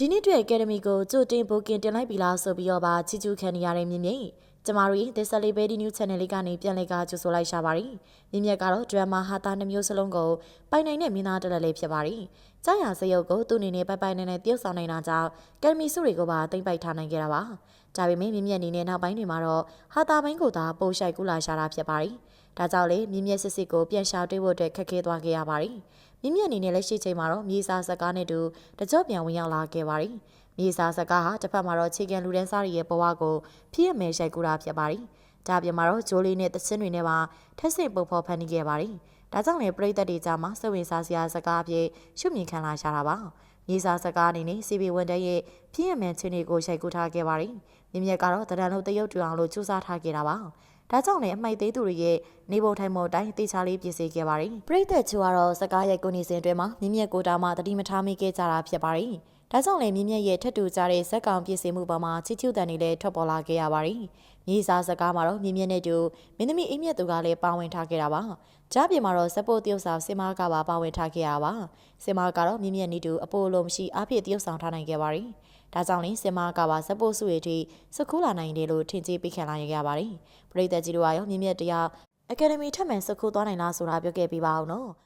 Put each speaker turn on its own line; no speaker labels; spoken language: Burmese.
ဒီနေ့တွေ့အကယ်ဒမီကိုကြိုတင်ဘိုကင်တင်လိုက်ပြီလားဆိုပြီးတော့ပါချီချူခံနေရတဲ့မြင့်မြင့်ကျမတို့ရဲ့ The Celebrity News Channel လေးကနေပြန်လည်ကကြိုဆိုလိုက်ရှာပါတယ်မြင့်မြင့်ကတော့ drama ဟာတာနှမျိုးစလုံးကိုပိုင်နိုင်တဲ့မင်းသားတက်လက်လေးဖြစ်ပါတယ်ကြာရစရုပ်ကိုသူ့အနေနဲ့ပိုင်ပိုင်နဲ့နဲ့တယောက်ဆောင်နေတာကြောင့်ကယ်ဒမီစုတွေကိုပါတင်ပိုက်ထားနိုင်ခဲ့တာပါဒါပေမဲ့မြင့်မြင့်အနေနဲ့နောက်ပိုင်းတွေမှာတော့ဟာတာဘိုင်းကိုသာပိုရှိုက်ကူလာရှာတာဖြစ်ပါတယ်ဒါကြောင့်လေမြင့်မြင့်စစ်စစ်ကိုပြန်ရှာတွေ့ဖို့အတွက်ခက်ခဲသွားခဲ့ရပါတယ် မြင့်မြင့်အနေနဲ့လက်ရှိချိန်မှာတော့မြေစာစကားနဲ့တူတကြော့ပြန်ဝင်ရောက်လာခဲ့ပါတယ်မြေစာစကားဟာတစ်ဖက်မှာတော့ခြေကန်လူတန်းစားတွေရဲ့ဘဝကိုဖြစ်ရမယ်ရှိုက်ကူတာဖြစ်ပါတယ်ဒါပြင်မှာတော့ဂျိုးလေးနဲ့တချင်းတွေနဲ့ပါထက်ဆင့်ပုတ်ဖော်ဖန်တီးခဲ့ပါတယ်ဒါကြောင့်လေပြည်သက်တွေကြားမှာစိတ်ဝင်စားစရာစကားအဖြစ်ရှုမြင်ခံလာရှာတာပါမြေစာစကားအနေနဲ့စီဘီဝန်တဲ့ရဲ့ဖြစ်ရမယ်ချင်းတွေကိုရှိုက်ကူထားခဲ့ပါတယ်မြင်မြက်ကတော့တရံလုံးတရုတ်တူအောင်လို့စူးစမ်းထားခဲ့တာပါ ဒါကြောင့်လည်းအမိုက်သေးသူတွေရဲ့နေပုံထိုင်ပုံအတိုင်းတေချာလေးပြင်ဆင်ခဲ့ပါတယ်။ပြည်သက်ချူကတော့စကားရိုက်ကိုနေစဉ်အတွင်းမှာမြင့်မြတ်ကိုတာမှတတိမထားမိခဲ့ကြတာဖြစ်ပါတယ်။ ဒါကြောင့်လည်းမြင့်မြတ်ရဲ့ထက်တူကြတဲ့ဇက်ကောင်ပြင်ဆင်မှုပေါ်မှာချီချူတန်တွေလည်းထွက်ပေါ်လာခဲ့ရပါတယ်။မြေစာစကားမှာတော့မြင့်မြတ်နဲ့တူမင်းသမီးအိမ်မြတ်သူကလည်းပါဝင်ထားခဲ့တာပါ။ကြားပြင်မှာတော့စပိုတရုတ်ဆောင်စင်မားကပါပါဝင်ထားခဲ့ရပါ။စင်မားကတော့မြင့်မြတ်နေတူအပိုလိုမရှိအားဖြင့်တရုတ်ဆောင်ထားနိုင်ခဲ့ပါတယ်။ဒါကြောင့်လင်းစင်မာကပါဇက်ပို့စုရတီစကူးလာနိုင်တယ်လို့ထင်ကြီးပေးခံလာရရပါတယ်။ပရိသတ်ကြီးတို့ကရောမြင့်မြတ်တရားအကယ်ဒမီထက်မှန်စကူးသွားနိုင်လားဆိုတာပြောခဲ့ပြပါအောင်နော်။